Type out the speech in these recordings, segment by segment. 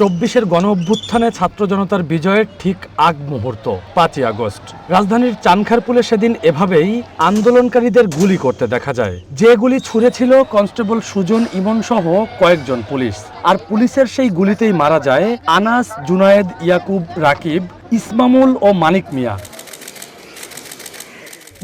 চব্বিশের গণ অভ্যুত্থানে ছাত্র জনতার বিজয়ের ঠিক আগ মুহূর্ত, পাঁচই আগস্ট। রাজধানীর চানখারপুলে সেদিন এভাবেই আন্দোলনকারীদের গুলি করতে দেখা যায়। যে গুলি ছুঁড়েছিল কনস্টেবল সুজন ইমন সহ কয়েকজন পুলিশ। আর পুলিশের সেই গুলিতেই মারা যায় আনাস জুনায়েদ ইয়াকুব রাকিব, ইসমামুল ও মানিক মিয়া।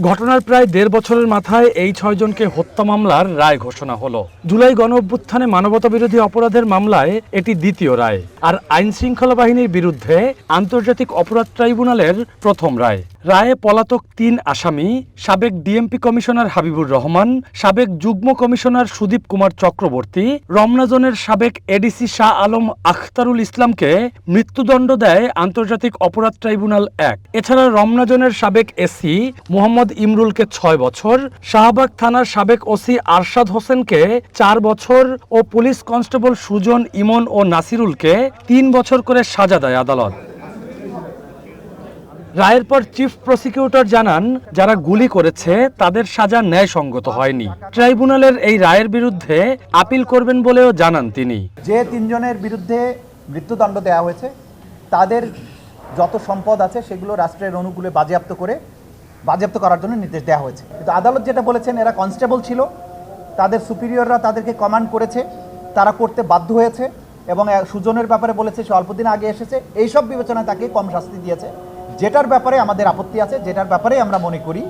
ঘটনার প্রায় দেড় বছরের মাথায় এই ছয়জনকে হত্যা মামলার রায় ঘোষণা হলো। জুলাই গণ অভ্যুত্থানে মানবতা বিরোধী অপরাধের মামলায় এটি দ্বিতীয় রায়। আর আইন শৃঙ্খলা বাহিনীর বিরুদ্ধে আন্তর্জাতিক অপরাধ ট্রাইব্যুনালের প্রথম রায়। রায়ে পলাতক তিন আসামি, সাবেক ডিএমপি কমিশনার হাবিবুর রহমান, সাবেক যুগ্ম কমিশনার সুদীপ কুমার চক্রবর্তী, রমনাজনের সাবেক এডিসি শাহ আলম আখতারুল ইসলামকে মৃত্যুদণ্ড দেয় আন্তর্জাতিক অপরাধ ট্রাইব্যুনাল এক। এছাড়া রমনাজনের সাবেক এসি মোহাম্মদ ইমরুলকে ছয় বছর, শাহবাগ থানার সাবেক ওসি আরশাদ হোসেনকে চার বছর ও পুলিশ কনস্টেবল সুজন ইমন ও নাসিরুলকে তিন বছর করে সাজা দেয় আদালত। রায়ের পর চিফ প্রসিকিউটর জানান, যারা গুলি করেছে, তাদের সাজা ন্যায়সঙ্গত হয়নি। ট্রাইব্যুনালের এই রায়ের বিরুদ্ধে আপিল করবেন বলেও জানান তিনি। যে তিনজনের বিরুদ্ধে মৃত্যুদণ্ড দেওয়া হয়েছে, তাদের যত সম্পদ আছে, সেগুলো রাষ্ট্রের অনুকূলে বাজেয়াপ্ত করে, বাজেয়াপ্ত করার জন্য নির্দেশ দেওয়া হয়েছে। কিন্তু আদালত যেটা বলেছেন, এরা কনস্টেবল ছিল, তাদের সুপিরিয়ররা তাদেরকে কমান্ড করেছে, তারা করতে বাধ্য হয়েছে। এবং সুজনের ব্যাপারে বলেছে সে অল্পদিন আগে এসেছে। এইসব বিবেচনায় তাকে কম শাস্তি দিয়েছে। যেটার ব্যাপারে আমাদের আপত্তি আছে যেটার ব্যাপারে আমরা মনে করি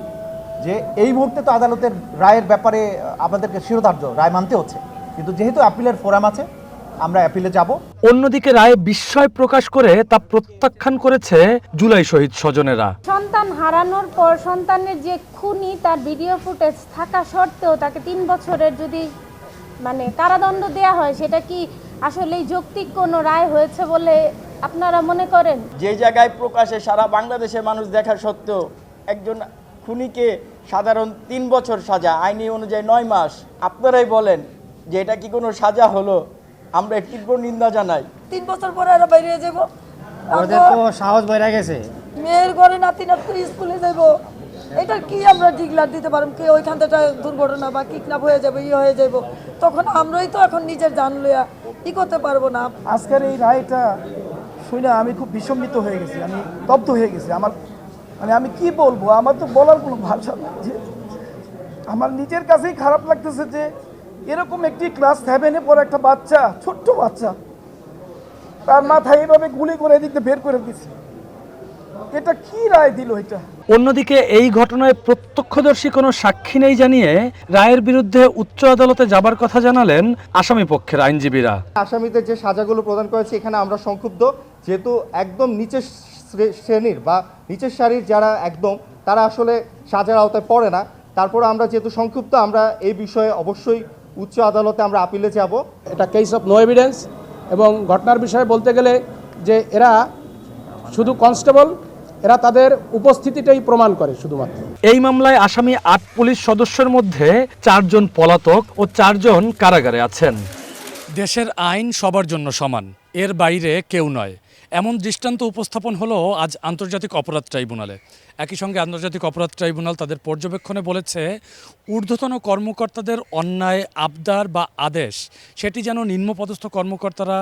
যে এই মুহূর্তে তো আদালতের রায়ের ব্যাপারে আমাদেরকে শিরোধার্য রায় মানতে হচ্ছে। কিন্তু যেহেতু অ্যাপিলের ফোরাম আছে আমরা অ্যাপিলে যাব। অন্যদিকে রায়ে বিস্ময় প্রকাশ করে তা প্রত্যাখ্যান করেছে জুলাই শহীদ স্বজনেরা। সন্তান হারানোর পর সন্তানের যে খুনি তার ভিডিও ফুটেজ থাকা সত্ত্বেও তাকে তিন বছরের যদি মানে কারাদণ্ড দেয়া হয় সেটা কি আসলে যৌক্তিক কোনো রায় হয়েছে বলে আপনারা মনে করেন? যে জায়গায় প্রকাশে সারা বাংলাদেশের মানুষ দেখা সত্ত্বেও একজন খুনিকে সাধারণ তিন বছর সাজা আইনি অনুযায়ী নয় মাস। আপনারাই বলেন যে এটা কি কোনো সাজা হলো? আমরা তীব্র নিন্দা জানাই। তিন বছর পরে আরও বাইরে যাব ওদের তো সাহস বেড়ে গেছে। মেয়ের ঘরে নাতি নাতি স্কুলে যাব এটা কি আমরা ডিগলার দিতে পারব? কি ওইখান থেকে দুর্ঘটনা বা কিডন্যাপ হয়ে যাবে ইয়ে হয়ে যাব তখন আমরাই তো এখন নিজের জান লইয়া ই করতে পারব না। আজকের এই রায়টা শুনে আমি খুব বিসম্মিত হয়ে গেছি, আমি স্তব্ধ হয়ে গেছি। আমার মানে আমি কি বলব? আমার তো বলার কোনো ভাষা নেই যে, আমার নিজের কাছেই খারাপ লাগতেছে যে, এরকম একটি ক্লাস সেভেনে পর একটা বাচ্চা, ছোট্ট বাচ্চা, তার মাথায় এইভাবে গুলি করে এদিকে বের করে দিছে। এটা কি রায় দিল এটা? অন্যদিকে এই ঘটনায় প্রত্যক্ষদর্শী কোনো সাক্ষী নেই জানিয়ে রায়ের বিরুদ্ধে উচ্চ আদালতে যাবার কথা জানালেন আসামি পক্ষের আইনজীবীরা। আসামিদের যে সাজাগুলো প্রদান করেছে এখানে আমরা সংক্ষুব্ধ। যেহেতু একদম নিচের শ্রেণির বা নিচের সারির যারা একদম তারা আসলে সাজার আওতায় পড়ে না। তারপর আমরা যেহেতু সংক্ষুব্ধ আমরা এই বিষয়ে অবশ্যই উচ্চ আদালতে আমরা আপিলে যাব। এটা কেস অফ নো এভিডেন্স এবং ঘটনার বিষয়ে বলতে গেলে যে এরা শুধু কনস্টেবল এরা তাদের উপস্থিতিটাই প্রমাণ করে শুধুমাত্র। এই মামলায় আসামি আট পুলিশ সদস্যের মধ্যে চারজন পলাতক ও চারজন কারাগারে আছেন। দেশের আইন সবার জন্য সমান এর বাইরে কেউ নয়। এমন দৃষ্টান্ত উপস্থাপন হলো আজ আন্তর্জাতিক অপরাধ ট্রাইব্যুনালে। একই সঙ্গে আন্তর্জাতিক অপরাধ ট্রাইব্যুনাল তাদের পর্যবেক্ষণে বলেছে ঊর্ধ্বতন কর্মকর্তাদের অন্যায় আবদার বা আদেশ সেটি যেন নিম্নপদস্থ কর্মকর্তারা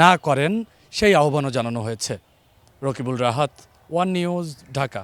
না করেন সেই আহ্বানও জানানো হয়েছে। Rakibul Rahat one news Dhaka